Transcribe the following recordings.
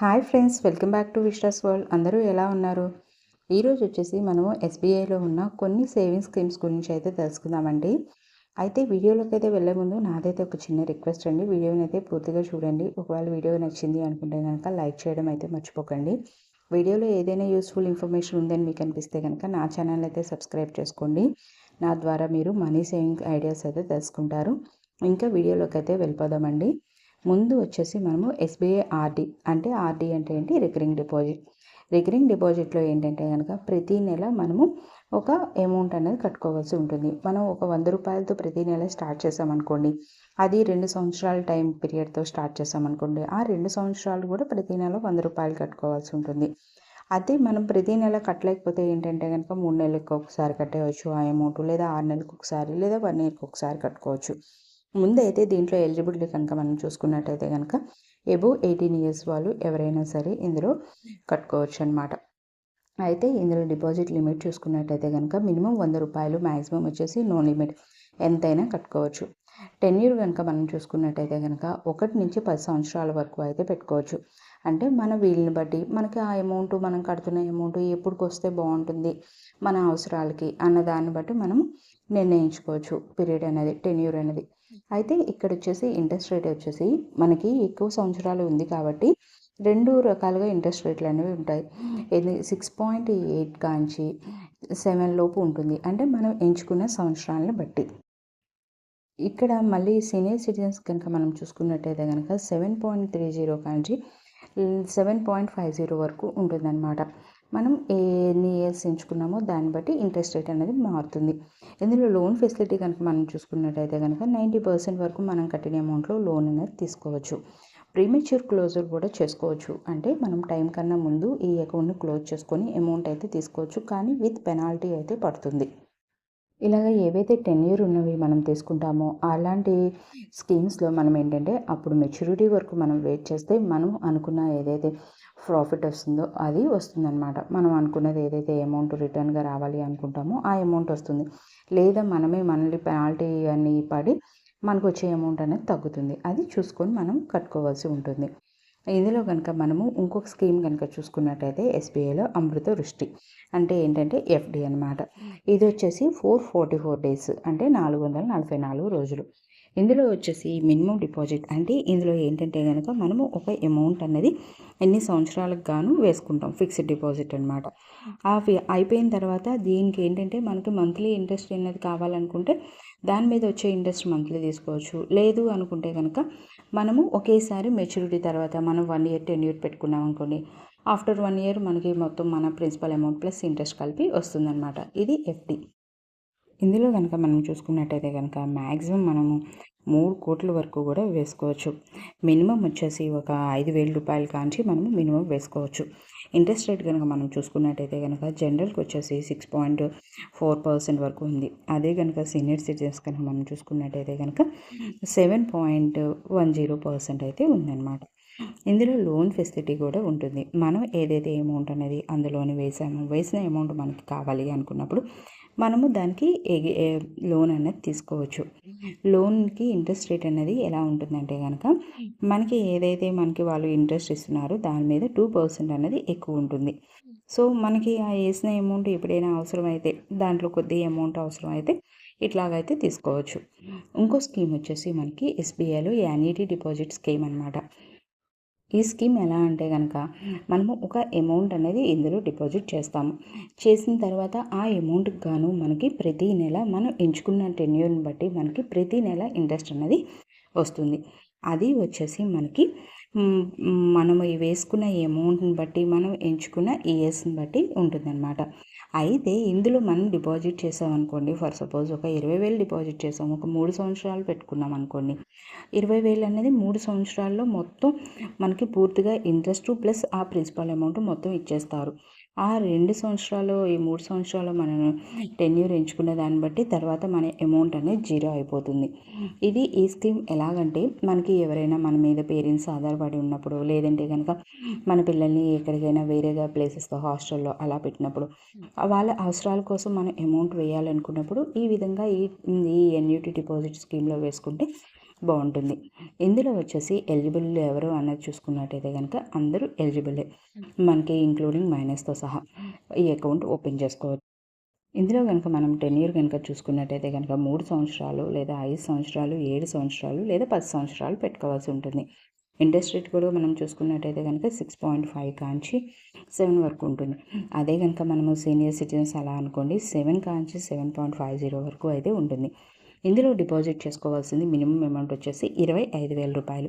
Hi friends welcome back to Vistas World. అందరూ ఎలా ఉన్నారు? ఈరోజు వచ్చేసి మనము ఎస్బీఐలో ఉన్న కొన్ని సేవింగ్స్ స్కీమ్స్ గురించి అయితే తెలుసుకుందామండి. అయితే వీడియోలోకి అయితే వెళ్ళే ముందు నాదైతే ఒక చిన్న రిక్వెస్ట్ అండి. వీడియోని అయితే పూర్తిగా చూడండి. ఒకవేళ వీడియో నచ్చింది అనుకుంటే కనుక లైక్ చేయడం అయితే మర్చిపోకండి. వీడియోలో ఏదైనా యూస్ఫుల్ ఇన్ఫర్మేషన్ ఉందని మీకు అనిపిస్తే కనుక నా ఛానల్ అయితే సబ్స్క్రైబ్ చేసుకోండి. నా ద్వారా మీరు మనీ సేవింగ్ ఐడియాస్ అయితే తెలుసుకుంటారు. ఇంకా వీడియోలోకి అయితే వెళ్ళిపోదామండి. ముందు వచ్చేసి మనము ఎస్బీఐ ఆర్డి అంటే ఆర్డి అంటే ఏంటి? రికరింగ్ డిపాజిట్ రికరింగ్ డిపాజిట్లో ఏంటంటే కనుక ప్రతి నెల మనము ఒక అమౌంట్ అనేది కట్టుకోవాల్సి ఉంటుంది. మనం ఒక వంద రూపాయలతో ప్రతి నెల స్టార్ట్ చేసామనుకోండి అది రెండు సంవత్సరాల టైం పీరియడ్తో స్టార్ట్ చేసామనుకోండి ఆ రెండు సంవత్సరాలు కూడా ప్రతి నెల వంద రూపాయలు కట్టుకోవాల్సి ఉంటుంది. అదే మనం ప్రతి నెల కట్టలేకపోతే ఏంటంటే కనుక మూడు నెలలకు ఒకసారి కట్టేయచ్చు ఆ అమౌంట్ లేదా ఆరు నెలలకు ఒకసారి లేదా వన్ ఇయర్కి ఒకసారి కట్టుకోవచ్చు. ముందైతే దీంట్లో ఎలిజిబిలిటీ కనుక మనం చూసుకున్నట్టయితే కనుక ఎబో ఎయిటీన్ ఇయర్స్ వాళ్ళు ఎవరైనా సరే ఇందులో కట్టుకోవచ్చు అనమాట అయితే ఇందులో డిపాజిట్ లిమిట్ చూసుకున్నట్టయితే కనుక మినిమం వంద రూపాయలు మ్యాక్సిమం వచ్చేసి నో లిమిట్ ఎంతైనా కట్టుకోవచ్చు. టెన్యూర్ కనుక మనం చూసుకున్నట్టయితే కనుక ఒకటి నుంచి పది సంవత్సరాల వరకు అయితే పెట్టుకోవచ్చు. అంటే మన వీలుని బట్టి మనకి ఆ అమౌంట్ మనం కడుతున్న అమౌంట్ ఎప్పుడుకి వస్తే బాగుంటుంది మన అవసరాలకి అన్న దాన్ని బట్టి మనం నిర్ణయించుకోవచ్చు. పీరియడ్ అనేది టెన్యూర్ అనేది. అయితే ఇక్కడ వచ్చేసి ఇంట్రెస్ట్ రేట్ వచ్చేసి మనకి ఎక్కువ సంవత్సరాలు ఉంది కాబట్టి రెండు రకాలుగా ఇంట్రెస్ట్ రేట్లు అనేవి ఉంటాయి. ఇది సిక్స్ పాయింట్ ఎయిట్ కాంచి సెవెన్ లోపు ఉంటుంది. అంటే మనం ఎంచుకున్న సంవత్సరాలను బట్టి. ఇక్కడ మళ్ళీ సీనియర్ సిటిజన్స్ కనుక మనం చూసుకున్నట్టయితే కనుక సెవెన్ పాయింట్ త్రీ జీరో కాంచి సెవెన్ పాయింట్ ఫైవ్ జీరో వరకు ఉంటుందన్నమాట. మనం ఎన్ని ఇయర్స్ ఎంచుకున్నామో దాన్ని బట్టి ఇంట్రెస్ట్ రేట్ అనేది మారుతుంది. ఇందులో లోన్ ఫెసిలిటీ కనుక మనం చూసుకున్నట్టయితే కనుక నైంటీ పర్సెంట్ వరకు మనం కట్టిన అమౌంట్లో లోన్ అనేది తీసుకోవచ్చు. ప్రీమెచ్యూర్ క్లోజర్ కూడా చేసుకోవచ్చు. అంటే మనం టైం కన్నా ముందు ఈ అకౌంట్ని క్లోజ్ చేసుకొని అమౌంట్ అయితే తీసుకోవచ్చు. కానీ విత్ పెనాల్టీ అయితే పడుతుంది. ఇలాగ ఏవైతే టెన్యూర్ ఉన్నవి మనం తీసుకుంటామో అలాంటి స్కీమ్స్లో మనం ఏంటంటే అప్పుడు మెచ్యూరిటీ వరకు మనం వెయిట్ చేస్తే మనం అనుకున్న ఏదైతే ప్రాఫిట్ వస్తుందో అది వస్తుందన్నమాట. మనం అనుకున్నది ఏదైతే అమౌంట్ రిటర్న్గా రావాలి అనుకుంటామో ఆ అమౌంట్ వస్తుంది. లేదా మనమే మనల్ని పెనాల్టీ అని పడి మనకు వచ్చే అమౌంట్ అనేది తగ్గుతుంది. అది చూసుకొని మనం కట్టుకోవాల్సి ఉంటుంది. ఇందులో కనుక మనము ఇంకొక స్కీమ్ కనుక చూసుకున్నట్టయితే ఎస్బీఐలో అమృత వృష్టి అంటే ఏంటంటే ఎఫ్డి అనమాట ఇది వచ్చేసి ఫోర్ ఫార్టీ ఫోర్ డేస్ అంటే నాలుగు వందల నలభై నాలుగు రోజులు. ఇందులో వచ్చేసి మినిమం డిపాజిట్ అంటే ఇందులో ఏంటంటే కనుక మనము ఒక అమౌంట్ అనేది ఎన్ని సంవత్సరాలకు గాను వేసుకుంటాం ఫిక్స్డ్ డిపాజిట్ అనమాట ఆ అయిపోయిన తర్వాత దీనికి ఏంటంటే మనకి మంత్లీ ఇంట్రెస్ట్ అనేది కావాలనుకుంటే దాని మీద వచ్చే ఇంట్రెస్ట్ మంత్లీ తీసుకోవచ్చు. లేదు అనుకుంటే కనుక మనము ఒకేసారి మెచ్యూరిటీ తర్వాత మనం వన్ ఇయర్ టెన్ ఇయర్ పెట్టుకున్నాం అనుకోండి ఆఫ్టర్ వన్ ఇయర్ మనకి మొత్తం మన ప్రిన్సిపల్ అమౌంట్ ప్లస్ ఇంట్రెస్ట్ కలిపి వస్తుందన్నమాట. ఇది ఎఫ్డి ఇందులో కనుక మనం చూసుకున్నట్టయితే కనుక మ్యాక్సిమం మనము మూడు కోట్ల వరకు కూడా వేసుకోవచ్చు. మినిమం వచ్చేసి ఒక ఐదు వేల రూపాయల కాంచి మనము మినిమం వేసుకోవచ్చు. ఇంట్రెస్ట్ రేట్ కనుక మనం చూసుకున్నట్టయితే కనుక జనరల్కి వచ్చేసి సిక్స్ పాయింట్ ఫోర్ పర్సెంట్ వరకు ఉంది. అదే కనుక సీనియర్ సిటిజన్స్ కనుక మనం చూసుకున్నట్టయితే కనుక seven point one zero percent అయితే ఉందన్నమాట. ఇందులో లోన్ ఫెసిలిటీ కూడా ఉంటుంది. మనం ఏదైతే అమౌంట్ అనేది అందులోని వేసామో వేసిన అమౌంట్ మనకి కావాలి అనుకున్నప్పుడు మనము దానికి లోన్ అనేది తీసుకోవచ్చు. లోన్కి ఇంట్రెస్ట్ రేట్ అనేది ఎలా ఉంటుందంటే కనుక మనకి ఏదైతే మనకి వాళ్ళు ఇంట్రెస్ట్ ఇస్తున్నారో దాని మీద టూ పర్సెంట్ అనేది ఎక్కువ ఉంటుంది. సో మనకి ఆ వేసిన అమౌంట్ ఎప్పుడైనా అవసరమైతే దాంట్లో కొద్ది అమౌంట్ అవసరం అయితే ఇట్లాగైతే తీసుకోవచ్చు. ఇంకో స్కీమ్ వచ్చేసి మనకి ఎస్బీఐలో యాన్యుటీ డిపాజిట్ స్కీమ్ అనమాట ఈ స్కీమ్ ఎలా అంటే కనుక మనము ఒక అమౌంట్ అనేది ఇందులో డిపాజిట్ చేస్తాము. చేసిన తర్వాత ఆ అమౌంట్కి గాను మనకి ప్రతి నెల మనం ఎంచుకున్న టెన్యూర్ని బట్టి మనకి ప్రతి నెల ఇంట్రెస్ట్ అనేది వస్తుంది. అది వచ్చేసి మనకి మనము వేసుకున్న అమౌంట్ని బట్టి మనం ఎంచుకున్న ఇయర్స్ని బట్టి ఉంటుందన్నమాట. అయితే ఇందులో మనం డిపాజిట్ చేసామనుకోండి ఫర్ సపోజ్ ఒక ఇరవై వేలు డిపాజిట్ చేసాం ఒక మూడు సంవత్సరాలు పెట్టుకున్నాం అనుకోండి. ఇరవై వేలు అనేది మూడు సంవత్సరాల్లో మొత్తం మనకి పూర్తిగా ఇంట్రెస్ట్ ప్లస్ ఆ ప్రిన్సిపల్ అమౌంట్ మొత్తం ఇచ్చేస్తారు. ఆ రెండు సంవత్సరాలు ఈ మూడు సంవత్సరాలు మనం టెన్యూర్ ఎంచుకున్న దాన్ని బట్టి తర్వాత మన అమౌంట్ అనేది జీరో అయిపోతుంది. ఇది ఈ స్కీమ్ ఎలాగంటే మనకి ఎవరైనా మన మీద పేరెంట్స్ ఆధారపడి ఉన్నప్పుడు లేదంటే కనుక మన పిల్లల్ని ఎక్కడికైనా వేరేగా ప్లేసెస్లో హాస్టల్లో అలా పెట్టినప్పుడు వాళ్ళ అవసరాల కోసం మనం అమౌంట్ వేయాలనుకున్నప్పుడు ఈ విధంగా ఈ ఈ ఎన్యూటీ డిపాజిట్ స్కీమ్లో వేసుకుంటే బాగుంటుంది. ఇందులో వచ్చేసి ఎలిజిబుల్ ఎవరు అనేది చూసుకున్నట్టయితే కనుక అందరూ ఎలిజిబులే. మనకి ఇంక్లూడింగ్ మైనస్తో సహా ఈ అకౌంట్ ఓపెన్ చేసుకోవచ్చు. ఇందులో కనుక మనం టెన్ ఇయర్ కనుక చూసుకున్నట్టయితే కనుక మూడు సంవత్సరాలు లేదా ఐదు సంవత్సరాలు ఏడు సంవత్సరాలు లేదా పది సంవత్సరాలు పెట్టుకోవాల్సి ఉంటుంది. ఇంట్రెస్ట్ రేట్ కూడా మనం చూసుకున్నట్టయితే కనుక సిక్స్ పాయింట్ ఫైవ్ కాంచి సెవెన్ వరకు ఉంటుంది. అదే కనుక మనము సీనియర్ సిటిజన్స్ అలా అనుకోండి సెవెన్ కాంచి సెవెన్ పాయింట్ ఫైవ్ జీరో వరకు అయితే ఉంటుంది. ఇందులో డిపాజిట్ చేసుకోవాల్సింది మినిమం అమౌంట్ వచ్చేసి ఇరవై ఐదు వేల రూపాయలు.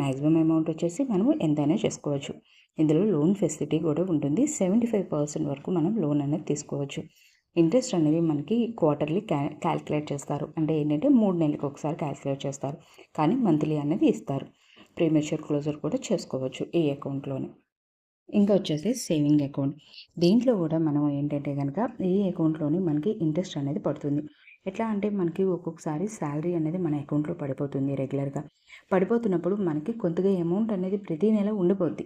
మ్యాక్సిమం అమౌంట్ వచ్చేసి మనము ఎంతైనా చేసుకోవచ్చు. ఇందులో లోన్ ఫెసిలిటీ కూడా ఉంటుంది. సెవెంటీ ఫైవ్ పర్సెంట్ వరకు మనం లోన్ అనేది తీసుకోవచ్చు. ఇంట్రెస్ట్ అనేది మనకి క్వార్టర్లీ క్యా క్యాల్కులేట్ చేస్తారు. అంటే ఏంటంటే మూడు నెలలకు ఒకసారి క్యాల్కులేట్ చేస్తారు. కానీ మంత్లీ అనేది ఇస్తారు. ప్రీమేచర్ క్లోజర్ కూడా చేసుకోవచ్చు ఈ అకౌంట్లోనే. ఇంకా వచ్చేసి సేవింగ్ అకౌంట్. దీంట్లో కూడా మనం ఏంటంటే కనుక ఈ అకౌంట్లోనే మనకి ఇంట్రెస్ట్ అనేది పడుతుంది. ఎట్లా అంటే మనకి ఒక్కొక్కసారి శాలరీ అనేది మన అకౌంట్లో పడిపోతుంది రెగ్యులర్గా. పడిపోతున్నప్పుడు మనకి కొంతగా అమౌంట్ అనేది ప్రతి నెల ఉండిపోద్ది.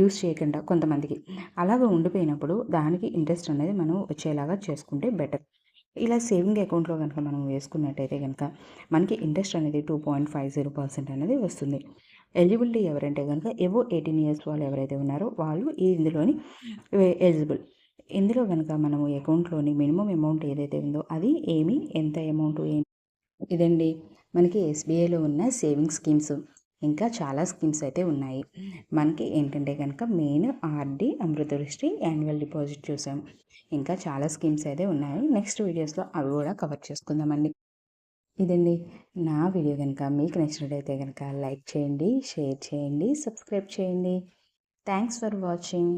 యూస్ చేయకుండా కొంతమందికి. అలాగ ఉండిపోయినప్పుడు దానికి ఇంట్రెస్ట్ అనేది మనం వచ్చేలాగా చేసుకుంటే బెటర్. ఇలా సేవింగ్ అకౌంట్లో కనుక మనం వేసుకున్నట్టయితే కనుక మనకి ఇంట్రెస్ట్ అనేది two point five zero percent అనేది వస్తుంది. ఎలిజిబిలిటీ ఎవరంటే కనుక ఏవో ఎయిటీన్ ఇయర్స్ వాళ్ళు ఎవరైతే ఉన్నారో వాళ్ళు ఇందులోని ఎలిజిబుల్. ఇందులో కనుక మనము అకౌంట్లోని మినిమం అమౌంట్ ఏదైతే ఉందో అది ఏమి ఎంత అమౌంట్ ఏమి? ఇదండి. మనకి ఎస్బీఐలో ఉన్న సేవింగ్ స్కీమ్స్. ఇంకా చాలా స్కీమ్స్ అయితే ఉన్నాయి. మనకి ఏంటంటే కనుక main RD Amrit Drishti annual deposit చూసాం. ఇంకా చాలా స్కీమ్స్ అయితే ఉన్నాయి. నెక్స్ట్ వీడియోస్లో అవి కూడా కవర్ చేసుకుందామండి. ఇదండి. నా వీడియో కనుక మీకు నచ్చినట్టయితే కనుక లైక్ చేయండి షేర్ చేయండి సబ్స్క్రైబ్ చేయండి. Thanks for watching.